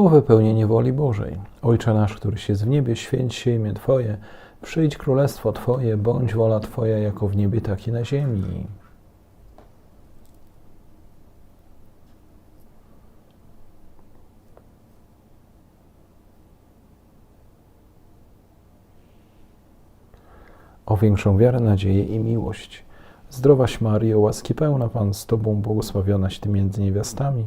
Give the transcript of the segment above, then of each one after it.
O wypełnienie woli Bożej. Ojcze nasz, któryś jest w niebie, święć się imię Twoje, przyjdź królestwo Twoje, bądź wola Twoja jako w niebie, tak i na ziemi. O większą wiarę, nadzieję i miłość. Zdrowaś Maryjo, łaski pełna Pan z Tobą, błogosławionaś Ty między niewiastami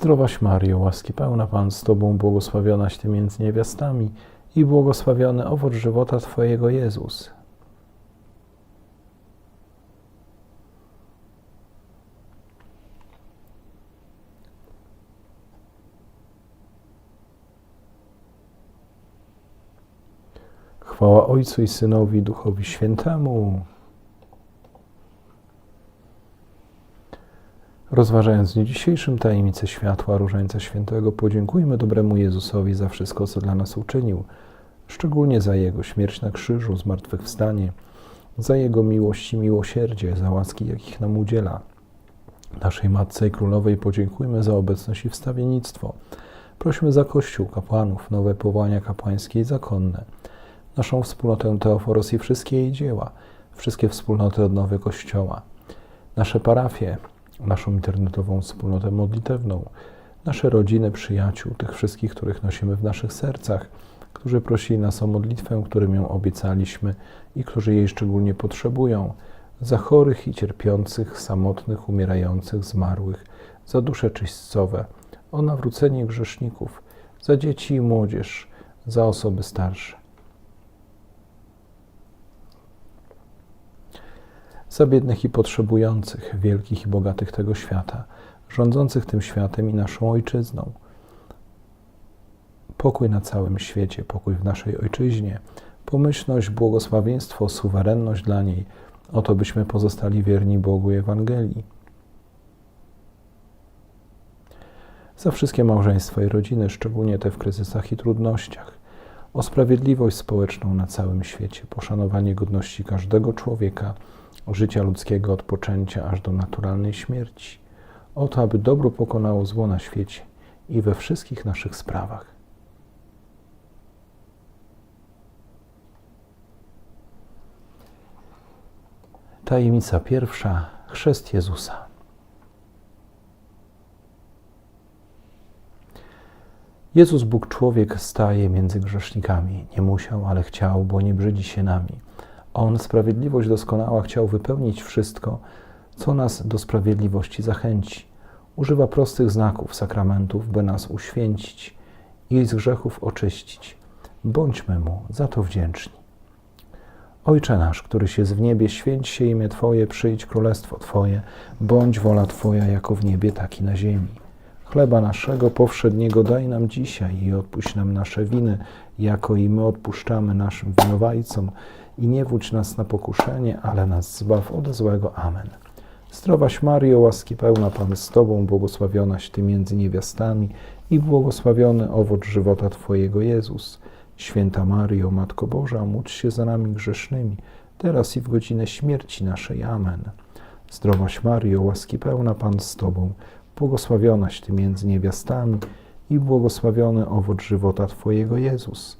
Zdrowaś Maryjo, łaski pełna Pan z Tobą, błogosławionaś Ty między niewiastami i błogosławiony owoc żywota Twojego Jezus. Chwała Ojcu i Synowi Duchowi Świętemu. Rozważając w dniu dzisiejszym tajemnicę światła Różańca Świętego, podziękujmy dobremu Jezusowi za wszystko, co dla nas uczynił, szczególnie za Jego śmierć na krzyżu, zmartwychwstanie, za Jego miłość i miłosierdzie, za łaski, jakich nam udziela. Naszej Matce i Królowej podziękujmy za obecność i wstawiennictwo. Prośmy za Kościół, kapłanów, nowe powołania kapłańskie i zakonne, naszą wspólnotę Teoforos i wszystkie jej dzieła, wszystkie wspólnoty odnowy Kościoła, nasze parafie, naszą internetową wspólnotę modlitewną, nasze rodziny, przyjaciół, tych wszystkich, których nosimy w naszych sercach, którzy prosili nas o modlitwę, którym ją obiecaliśmy i którzy jej szczególnie potrzebują, za chorych i cierpiących, samotnych, umierających, zmarłych, za dusze czyśćcowe, o nawrócenie grzeszników, za dzieci i młodzież, za osoby starsze. Za biednych i potrzebujących, wielkich i bogatych tego świata, rządzących tym światem i naszą ojczyzną. Pokój na całym świecie, pokój w naszej ojczyźnie, pomyślność, błogosławieństwo, suwerenność dla niej, oto byśmy pozostali wierni Bogu i Ewangelii. Za wszystkie małżeństwa i rodziny, szczególnie te w kryzysach i trudnościach, o sprawiedliwość społeczną na całym świecie, poszanowanie godności każdego człowieka, życia ludzkiego od poczęcia aż do naturalnej śmierci, o to, aby dobro pokonało zło na świecie i we wszystkich naszych sprawach. Tajemnica pierwsza chrzest Jezusa. Jezus Bóg człowiek staje między grzesznikami. Nie musiał, ale chciał, bo nie brzydzi się nami. On, sprawiedliwość doskonała, chciał wypełnić wszystko, co nas do sprawiedliwości zachęci. Używa prostych znaków, sakramentów, by nas uświęcić i z grzechów oczyścić. Bądźmy Mu za to wdzięczni. Ojcze nasz, któryś jest w niebie, święć się imię Twoje, przyjdź królestwo Twoje, bądź wola Twoja jako w niebie, tak i na ziemi. Chleba naszego powszedniego daj nam dzisiaj i odpuść nam nasze winy, jako i my odpuszczamy naszym winowajcom. I nie wódź nas na pokuszenie, ale nas zbaw od złego. Amen. Zdrowaś Mario, łaski pełna Pan z Tobą, błogosławionaś Ty między niewiastami i błogosławiony owoc żywota Twojego Jezus. Święta Mario, Matko Boża, módl się za nami grzesznymi, teraz i w godzinę śmierci naszej. Amen. Zdrowaś Mario, łaski pełna Pan z Tobą, błogosławionaś Ty między niewiastami i błogosławiony owoc żywota Twojego Jezus.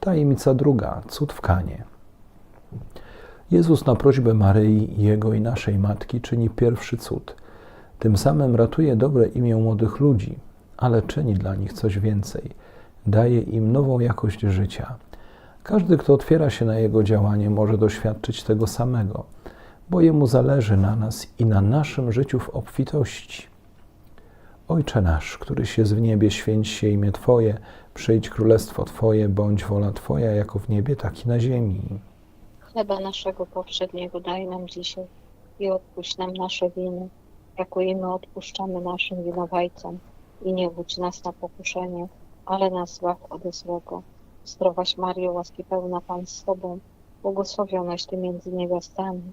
Tajemnica druga, cud w Kanie. Jezus na prośbę Maryi, Jego i naszej Matki czyni pierwszy cud. Tym samym ratuje dobre imię młodych ludzi, ale czyni dla nich coś więcej. Daje im nową jakość życia. Każdy, kto otwiera się na Jego działanie, może doświadczyć tego samego, bo Jemu zależy na nas i na naszym życiu w obfitości. Ojcze nasz, któryś jest w niebie, święć się imię Twoje, przyjdź królestwo Twoje, bądź wola Twoja, jako w niebie, tak i na ziemi. Chleba naszego powszedniego daj nam dzisiaj i odpuść nam nasze winy, jako i my odpuszczamy naszym winowajcom. I nie wódź nas na pokuszenie, ale nas zbaw ode złego. Zdrowaś Mario, łaski pełna Pan z Tobą, błogosławionaś Ty między niewiastami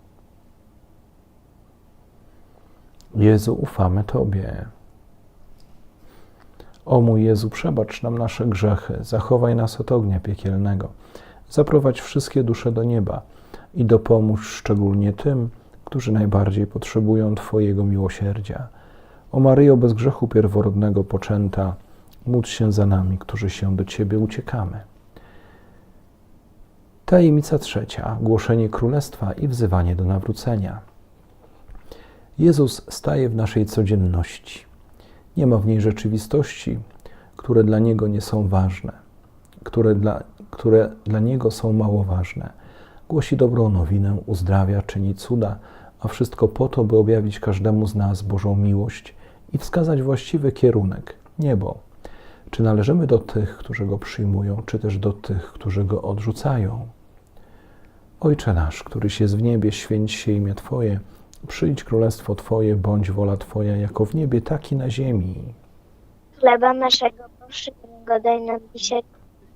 Jezu, ufamy Tobie. O mój Jezu, przebacz nam nasze grzechy, zachowaj nas od ognia piekielnego, zaprowadź wszystkie dusze do nieba i dopomóż szczególnie tym, którzy najbardziej potrzebują Twojego miłosierdzia. O Maryjo, bez grzechu pierworodnego poczęta, módl się za nami, którzy się do Ciebie uciekamy. Tajemnica trzecia. Głoszenie Królestwa i wzywanie do nawrócenia. Jezus staje w naszej codzienności. Nie ma w niej rzeczywistości, które dla Niego nie są ważne, które dla, które dla Niego są mało ważne. Głosi dobrą nowinę, uzdrawia, czyni cuda, a wszystko po to, by objawić każdemu z nas Bożą miłość i wskazać właściwy kierunek niebo. Czy należymy do tych, którzy go przyjmują, czy też do tych, którzy go odrzucają? Ojcze nasz, któryś jest w niebie, święć się imię Twoje, przyjdź królestwo Twoje, bądź wola Twoja, jako w niebie, tak i na ziemi. Chleba naszego powszedniego daj nam dzisiaj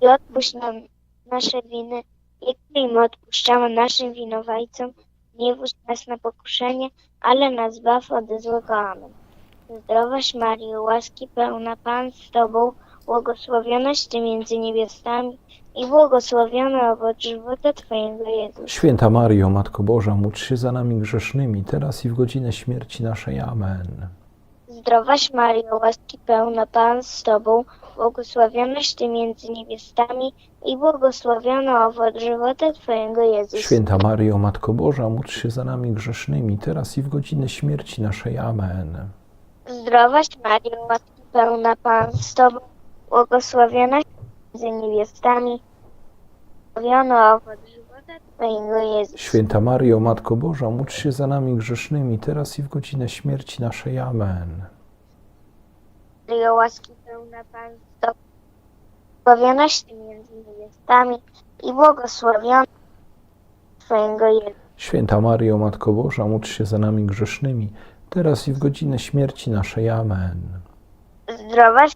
i odpuść nam nasze winy, jak my odpuszczamy naszym winowajcom. Nie wódź nas na pokuszenie, ale nas baw od złego. Amen. Zdrowaś Maryjo, łaski pełna Pan z Tobą, błogosławionaś Ty między niewiastami i błogosławiony owoc żywota Twojego Jezus. Święta Maryjo, Matko Boża, módl się za nami grzesznymi, teraz i w godzinę śmierci naszej. Amen. Zdrowaś Maryjo, łaski pełna Pan z Tobą, błogosławionaś Ty między niewiastami i błogosławiony owoc żywota Twojego Jezus. Święta Maryjo, Matko Boża, módl się za nami grzesznymi, teraz i w godzinę śmierci naszej. Amen. Zdrowaś Maryjo, łaski pełna Pan z Tobą, błogosławionaś między niewiastami, Twojego Jezus. Święta Maryjo, Matko Boża, módl się za nami grzesznymi, teraz i w godzinę śmierci naszej. Amen. Maryjo, łaski pełna Pan z Tobą, błogosławionaś Ty między niewiastami i błogosławiony Twojego. Święta Maryjo, Matko Boża, módl się za nami grzesznymi, teraz i w godzinę śmierci naszej. Amen. Zdrowaś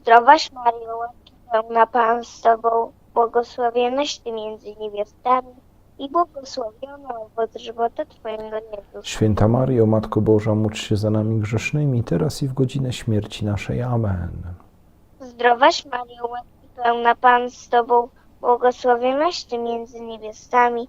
Zdrowaś Maryjo, łaski pełna Pan z Tobą, błogosławionaś Ty między niewiastami i błogosławiony owoc żywota Twojego Jezus. Święta Maryjo, Matko Boża, módl się za nami grzesznymi, teraz i w godzinę śmierci naszej. Amen. Zdrowaś Maryjo, łaski pełna Pan z Tobą, błogosławionaś Ty między niewiastami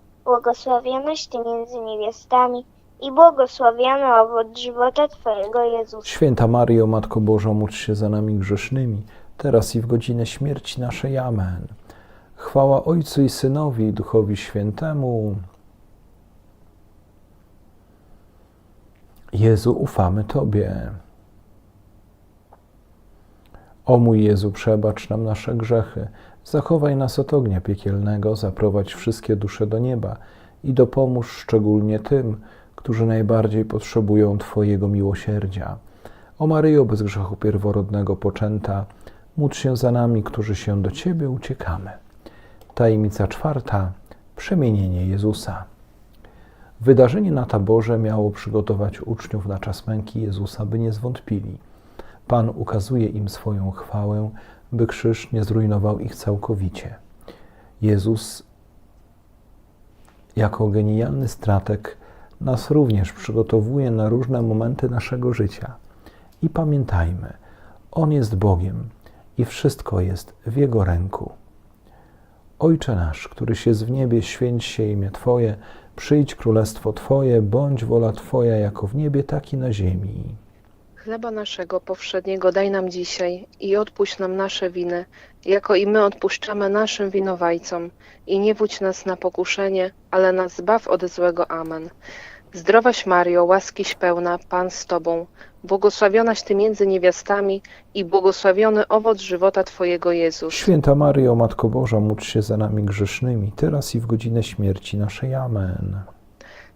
błogosławionaś Ty między niewiastami i błogosławiony owoc żywota Twojego Jezus. Święta Maryjo, Matko Boża, módl się za nami grzesznymi, teraz i w godzinę śmierci naszej. Amen. Chwała Ojcu i Synowi i Duchowi Świętemu. Jezu, ufamy Tobie. O mój Jezu, przebacz nam nasze grzechy, zachowaj nas od ognia piekielnego, zaprowadź wszystkie dusze do nieba i dopomóż szczególnie tym, którzy najbardziej potrzebują Twojego miłosierdzia. O Maryjo, bez grzechu pierworodnego poczęta, módl się za nami, którzy się do Ciebie uciekamy. Tajemnica czwarta. Przemienienie Jezusa. Wydarzenie na taborze miało przygotować uczniów na czas męki Jezusa, by nie zwątpili. Pan ukazuje im swoją chwałę, by krzyż nie zrujnował ich całkowicie. Jezus, jako genialny strateg, nas również przygotowuje na różne momenty naszego życia. I pamiętajmy, On jest Bogiem i wszystko jest w Jego ręku. Ojcze nasz, któryś jest w niebie, święć się imię Twoje, przyjdź królestwo Twoje, bądź wola Twoja jako w niebie, tak i na ziemi. Chleba naszego powszedniego daj nam dzisiaj i odpuść nam nasze winy, jako i my odpuszczamy naszym winowajcom. I nie wódź nas na pokuszenie, ale nas zbaw od złego. Amen. Zdrowaś Mario, łaskiś pełna, Pan z Tobą, błogosławionaś Ty między niewiastami i błogosławiony owoc żywota Twojego Jezus. Święta Maryjo, Matko Boża, módl się za nami grzesznymi, teraz i w godzinę śmierci naszej. Amen.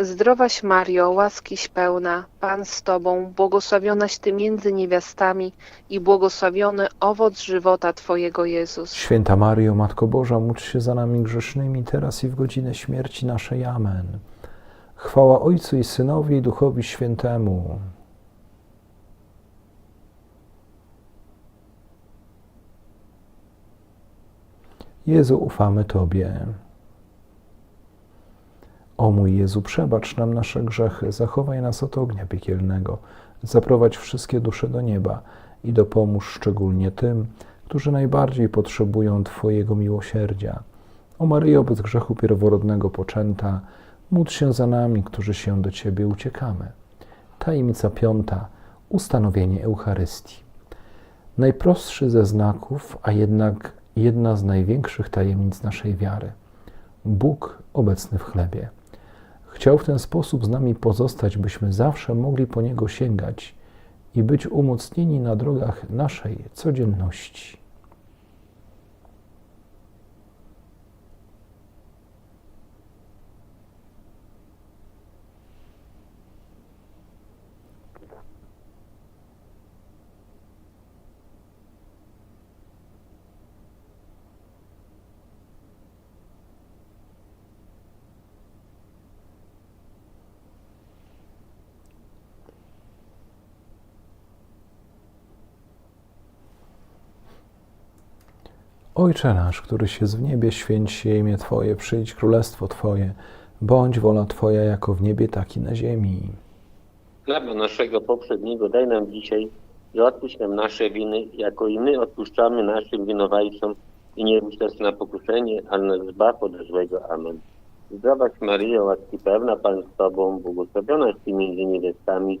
Zdrowaś Mario, łaskiś pełna, Pan z Tobą, błogosławionaś Ty między niewiastami i błogosławiony owoc żywota Twojego Jezus. Święta Maryjo, Matko Boża, módl się za nami grzesznymi, teraz i w godzinę śmierci naszej. Amen. Chwała Ojcu i Synowi i Duchowi Świętemu. Jezu, ufamy Tobie. O mój Jezu, przebacz nam nasze grzechy, zachowaj nas od ognia piekielnego, zaprowadź wszystkie dusze do nieba i dopomóż szczególnie tym, którzy najbardziej potrzebują Twojego miłosierdzia. O Maryjo, bez grzechu pierworodnego poczęta, módl się za nami, którzy się do Ciebie uciekamy. Tajemnica piąta. Ustanowienie Eucharystii. Najprostszy ze znaków, a jednak jedna z największych tajemnic naszej wiary. Bóg obecny w chlebie. Chciał w ten sposób z nami pozostać, byśmy zawsze mogli po Niego sięgać i być umocnieni na drogach naszej codzienności. Ojcze nasz, któryś jest w niebie, święć się imię Twoje, przyjdź królestwo Twoje, bądź wola Twoja jako w niebie, tak i na ziemi. Chleba naszego poprzedniego daj nam dzisiaj i odpuść nam nasze winy, jako i my odpuszczamy naszym winowajcom i nie wódź nas na pokuszenie, ale nas zbaw od złego. Amen. Zdrowaś Maryjo, łaski pełna Pan z Tobą, błogosławionaś Ty między niewiastami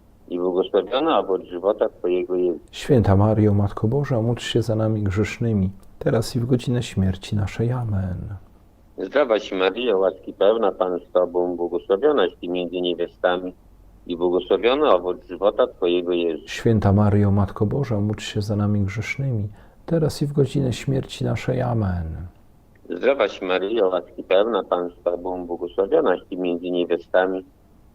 i błogosławiony owoc żywota Twojego Jezus. Święta Maryjo, Matko Boża, módl się za nami grzesznymi, teraz i w godzinę śmierci naszej. Amen. Zdrowaś Maryjo, łaski pełna Pan z Tobą, błogosławionaś Ty między niewiastami i błogosławiony owoc żywota Twojego Jezus. Święta Maryjo, Matko Boża, módl się za nami grzesznymi, teraz i w godzinę śmierci naszej. Amen. Zdrowaś Maryjo, łaski pełna Pan z Tobą, błogosławionaś Ty między niewiastami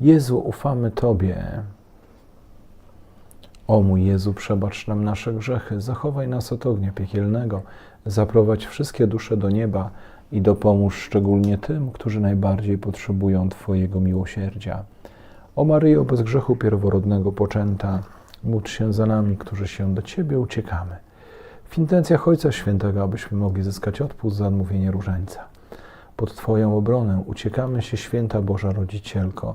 Jezu, ufamy Tobie. O mój Jezu, przebacz nam nasze grzechy, zachowaj nas od ognia piekielnego, zaprowadź wszystkie dusze do nieba i dopomóż szczególnie tym, którzy najbardziej potrzebują Twojego miłosierdzia. O Maryjo, bez grzechu pierworodnego poczęta, módl się za nami, którzy się do Ciebie uciekamy. W intencjach Ojca Świętego, abyśmy mogli zyskać odpust za odmówienie różańca. Pod Twoją obronę uciekamy się, Święta Boża Rodzicielko,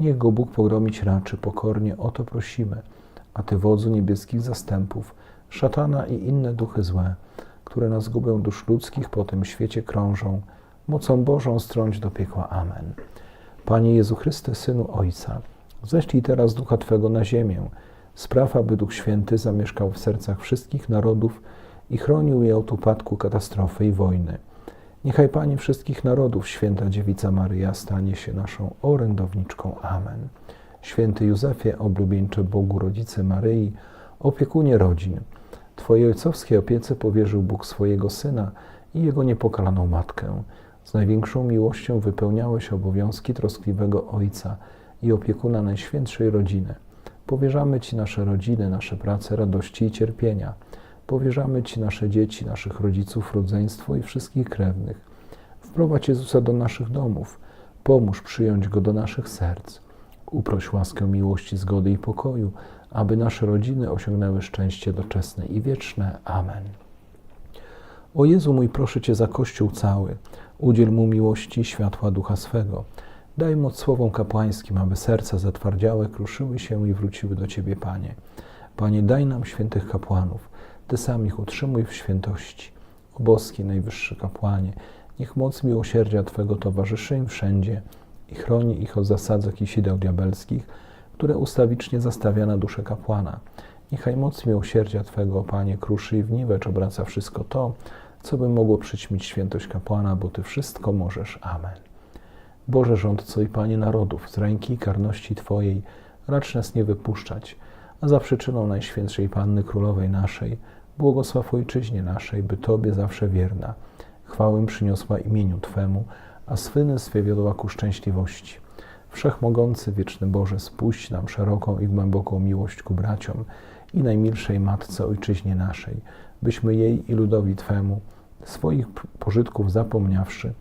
Niech go Bóg pogromić raczy, pokornie o to prosimy. A Ty, wodzu niebieskich zastępów, szatana i inne duchy złe, które na zgubę dusz ludzkich po tym świecie krążą, mocą Bożą strąć do piekła. Amen. Panie Jezu Chryste, Synu Ojca, ześlij teraz Ducha Twego na ziemię, spraw, aby Duch Święty zamieszkał w sercach wszystkich narodów i chronił je od upadku, katastrofy i wojny. Niechaj Pani wszystkich narodów, święta Dziewica Maryja, stanie się naszą orędowniczką. Amen. Święty Józefie, oblubieńcze Bogu Rodzice Maryi, opiekunie rodzin, Twojej ojcowskiej opiece powierzył Bóg swojego Syna i Jego niepokalaną Matkę. Z największą miłością wypełniałeś obowiązki troskliwego Ojca i opiekuna Najświętszej Rodziny. Powierzamy Ci nasze rodziny, nasze prace, radości i cierpienia. Powierzamy Ci nasze dzieci, naszych rodziców, rodzeństwo i wszystkich krewnych. Wprowadź Jezusa do naszych domów. Pomóż przyjąć Go do naszych serc. Uproś łaskę miłości, zgody i pokoju, aby nasze rodziny osiągnęły szczęście doczesne i wieczne. Amen. O Jezu mój, proszę Cię za Kościół cały, udziel mu miłości światła Ducha swego. Daj moc słowom kapłańskim, aby serca zatwardziałe kruszyły się i wróciły do Ciebie, Panie. Panie, daj nam świętych kapłanów, Ty sam ich utrzymuj w świętości. O boski najwyższy kapłanie, niech moc miłosierdzia Twego towarzyszy im wszędzie i chroni ich od zasadzek i sideł diabelskich, które ustawicznie zastawia na duszę kapłana. Niechaj moc miłosierdzia Twego, Panie, kruszy i w niwecz obraca wszystko to, co by mogło przyćmić świętość kapłana, bo Ty wszystko możesz. Amen. Boże rządco i Panie narodów, z ręki i karności Twojej racz nas nie wypuszczać, a za przyczyną Najświętszej Panny Królowej naszej, błogosław Ojczyźnie naszej, by Tobie zawsze wierna, chwałę przyniosła imieniu Twemu, a swyny swe wiodła ku szczęśliwości. Wszechmogący, wieczny Boże, spuść nam szeroką i głęboką miłość ku braciom i najmilszej Matce Ojczyźnie naszej, byśmy jej i ludowi Twemu, swoich pożytków zapomniawszy,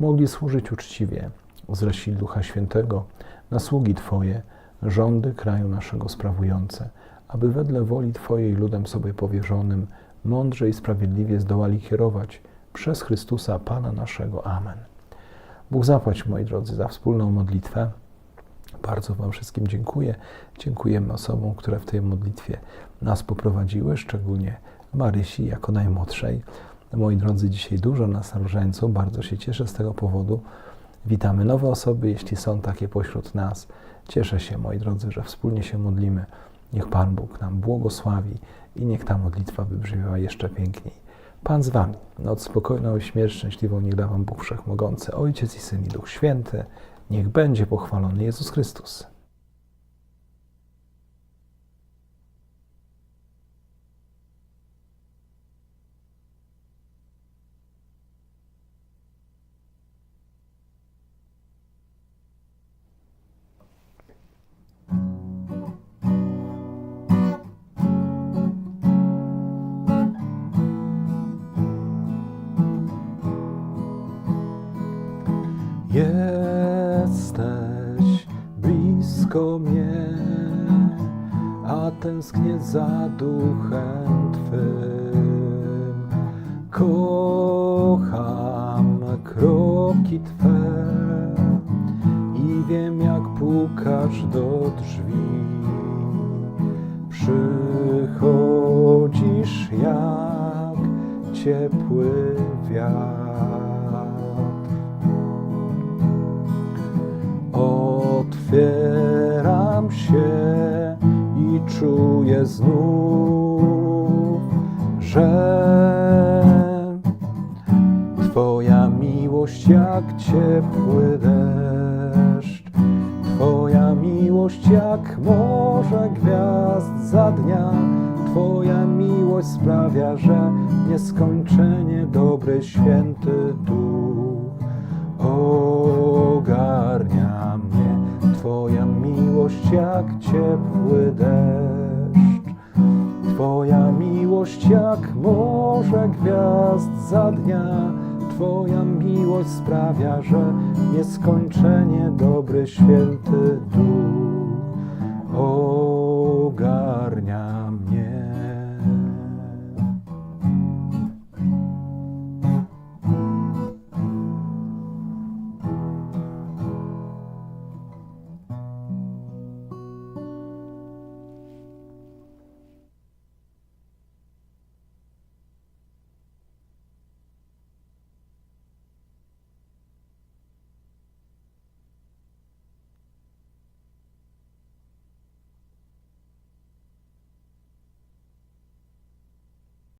mogli służyć uczciwie, zreśli Ducha Świętego na sługi Twoje, rządy kraju naszego sprawujące, aby wedle woli Twojej ludem sobie powierzonym mądrze i sprawiedliwie zdołali kierować przez Chrystusa Pana naszego. Amen. Bóg zapłać, moi drodzy, za wspólną modlitwę. Bardzo Wam wszystkim dziękuję. Dziękujemy osobom, które w tej modlitwie nas poprowadziły, szczególnie Marysi jako najmłodszej. Moi drodzy, dzisiaj dużo nas różańców, bardzo się cieszę z tego powodu. Witamy nowe osoby, jeśli są takie pośród nas. Cieszę się, moi drodzy, że wspólnie się modlimy. Niech Pan Bóg nam błogosławi i niech ta modlitwa wybrzmiewa jeszcze piękniej. Pan z Wami. Noc spokojną i śmierć szczęśliwą niech da Wam Bóg Wszechmogący, Ojciec i Syn i Duch Święty. Niech będzie pochwalony Jezus Chrystus. A tęsknię za duchem Twym. Kocham kroki Twe i wiem, jak pukasz do drzwi. Przychodzisz jak ciepły wiatr. Otwieram się czuję znów, że Twoja miłość jak ciepły deszcz, Twoja miłość jak morze gwiazd za dnia, Twoja miłość sprawia, że nieskończenie dobry święty duch jak ciepły deszcz, Twoja miłość jak morze gwiazd za dnia. Twoja miłość sprawia, że nieskończenie dobry święty duch